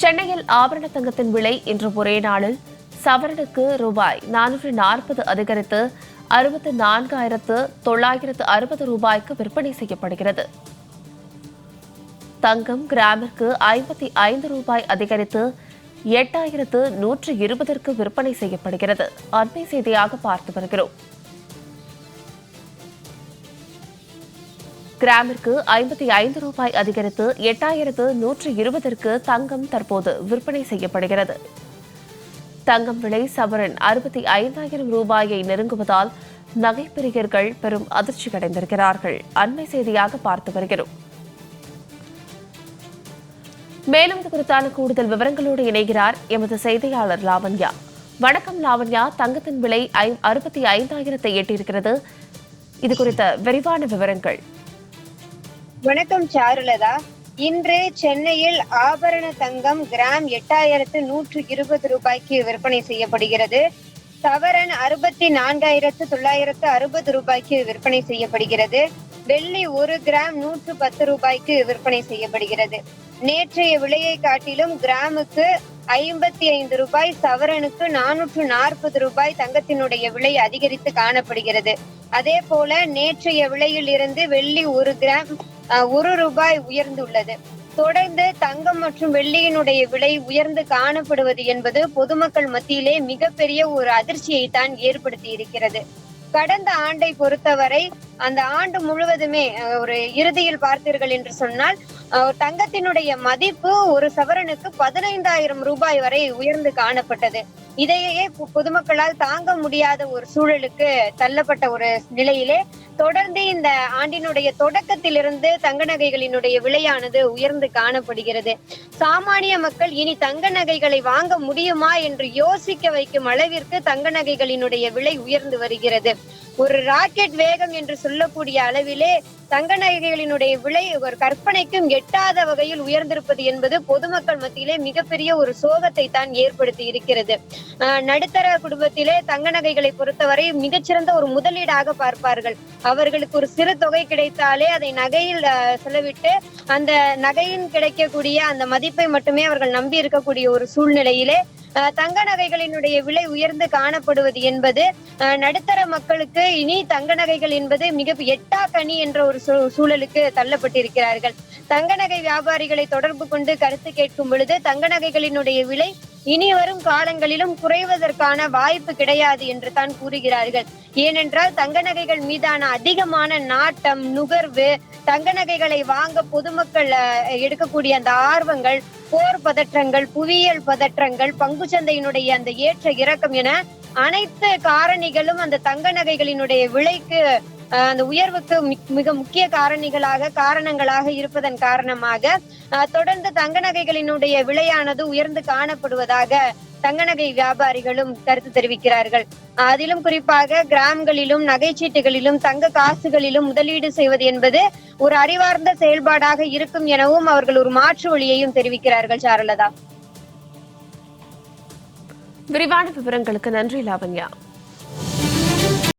சென்னையில் ஆபரண தங்கத்தின் விலை இன்று ஒரே நாளில் சவரனுக்கு ரூபாய் நானூற்று நாற்பது அதிகரித்து அறுபத்து நான்காயிரத்து தொள்ளாயிரத்து அறுபது ரூபாய்க்கு விற்பனை செய்யப்படுகிறது. தங்கம் கிராமிற்கு ஐம்பத்தி ஐந்து ரூபாய் அதிகரித்து எட்டாயிரத்து நூற்று இருபதற்கு விற்பனை செய்யப்படுகிறது. அண்மை செய்தியாக பார்த்து வருகிறோம். கிராமிற்கு ஐம்பத்தி ஐந்து ரூபாய் அதிகரித்து எட்டாயிரத்து நூற்று இருபதற்கு தங்கம் தற்போது விற்பனை செய்யப்படுகிறது. தங்கம் விலை சவரன் அறுபத்தி ஐந்தாயிரம் ரூபாயை நெருங்குவதால் நகைப்பிரியர்கள் பெரும் அதிர்ச்சி அடைந்திருக்கிறார்கள் அண்மை செய்தியாக பார்த்து வருகிறோம். மேலும் இது குறித்தான கூடுதல் விவரங்களோடு இணைகிறார் எமது செய்தியாளர் லாவண்யா. வணக்கம் லாவண்யா. தங்கத்தின் விலை அறுபத்தி ஐந்தாயிரத்தை எட்டியிருக்கிறது. இது குறித்த விரிவான விவரங்கள். வணக்கம் சாருலதா. இன்று சென்னையில் ஆபரண தங்கம் கிராம் எட்டாயிரத்து நூற்று இருபது ரூபாய்க்கு விற்பனை செய்யப்படுகிறது. சவரன் அறுபத்தி நான்காயிரத்து தொள்ளாயிரத்து அறுபது ரூபாய்க்கு விற்பனை செய்யப்படுகிறது. வெள்ளி ஒரு கிராம் நூற்று பத்து ரூபாய்க்கு விற்பனை செய்யப்படுகிறது. நேற்றைய விலையை காட்டிலும் கிராமுக்கு ஐம்பத்தி ஐந்து ரூபாய் சவரனுக்கு நானூற்று நாற்பது ரூபாய் தங்கத்தினுடைய விலை அதிகரித்து காணப்படுகிறது. அதே போல நேற்றைய விலையில் இருந்து வெள்ளி ஒரு கிராம் ஒரு ரூபாய் உயர்ந்துள்ளது. தொடர்ந்து தங்கம் மற்றும் வெள்ளியினுடைய விலை உயர்ந்து காணப்படுவது என்பது பொதுமக்கள் மத்தியிலே மிகப்பெரிய ஒரு அதிர்ச்சியை தான் ஏற்படுத்தி இருக்கிறது கடந்த ஆண்டை பொறுத்தவரை அந்த ஆண்டு முழுவதுமே ஒரு இறுதியில் பார்த்தீர்கள் என்று சொன்னால் தங்கத்தினுடைய மதிப்பு ஒரு சவரனுக்கு பதினைந்தாயிரம் ரூபாய் வரை உயர்ந்து காணப்பட்டது. இதையே பொதுமக்களால் தாங்க முடியாத ஒரு சூழலுக்கு தள்ளப்பட்ட ஒரு நிலையிலே தொடர்ந்து இந்த ஆண்டினுடைய தொடக்கத்திலிருந்து தங்க நகைகளினுடைய விலையானது உயர்ந்து காணப்படுகிறது. சாமானிய மக்கள் இனி தங்க நகைகளை வாங்க முடியுமா என்று யோசிக்க வைக்கும் அளவிற்கு தங்க நகைகளினுடைய விலை உயர்ந்து வருகிறது. ஒரு ராக்கெட் வேகம் என்று சொல்லக்கூடிய அளவிலே தங்க நகைகளினுடைய விலை ஒரு கற்பனைக்கும் எட்டாத வகையில் உயர்ந்திருப்பது என்பது பொதுமக்கள் மத்தியிலே மிகப்பெரிய ஒரு சோகத்தை தான் ஏற்படுத்தி இருக்கிறது. ஆஹ் நடுத்தர குடும்பத்திலே தங்க நகைகளை பொறுத்தவரை மிகச்சிறந்த ஒரு முதலீடாக பார்ப்பார்கள். அவர்களுக்கு ஒரு சிறு தொகை கிடைத்தாலே அதை நகையில் செலவிட்டு அந்த நகையின் கிடைக்கக்கூடிய அந்த மதிப்பை மட்டுமே அவர்கள் நம்பி இருக்கக்கூடிய ஒரு சூழ்நிலையிலே தங்க நகைகளினுடைய விலை உயர்ந்து காணப்படுவது என்பது ஆஹ், நடுத்தர மக்களுக்கு இனி தங்க நகைகள் என்பது மிக எட்டா கனி என்ற ஒரு சூ- சூழலுக்கு தள்ளப்பட்டிருக்கிறார்கள். தங்க நகை வியாபாரிகளை தொடர்பு கொண்டு கருத்து கேட்கும் பொழுது தங்க நகைகளினுடைய விலை இனி வரும் காலங்களிலும் குறைவதற்கான வாய்ப்பு கிடையாது என்று தான் கூறுகிறார்கள். ஏனென்றால் தங்க நகைகள் மீதான அதிகமான நாட்டம் நுகர்வு தங்க நகைகளை வாங்க பொதுமக்கள் அஹ், எடுக்கக்கூடிய அந்த ஆர்வங்கள் போர் பதற்றங்கள் புவியியல் பதற்றங்கள் பங்கு சந்தையினுடைய அந்த ஏற்ற இறக்கம் என அனைத்து காரணிகளும் அந்த தங்க நகைகளினுடைய விலைக்கு அந்த உயர்வுக்கு மிக முக்கிய காரணிகளாக காரணங்களாக இருப்பதன் காரணமாக அஹ், தொடர்ந்து தங்க நகைகளினுடைய விலையானது உயர்ந்து காணப்படுவதாக தங்க நகை வியாபாரிகளும் கருத்து தெரிவிக்கிறார்கள். அதிலும் குறிப்பாக கிராம்களிலும் நகைச்சீட்டுகளிலும் தங்க காசுகளிலும் முதலீடு செய்வது என்பது ஒரு அறிவார்ந்த செயல்பாடாக இருக்கும் எனவும் அவர்கள் ஒரு மாற்று வழியையும் தெரிவிக்கிறார்கள் சாரலதா. விரிவான விவரங்களுக்கு நன்றி லாவண்யா.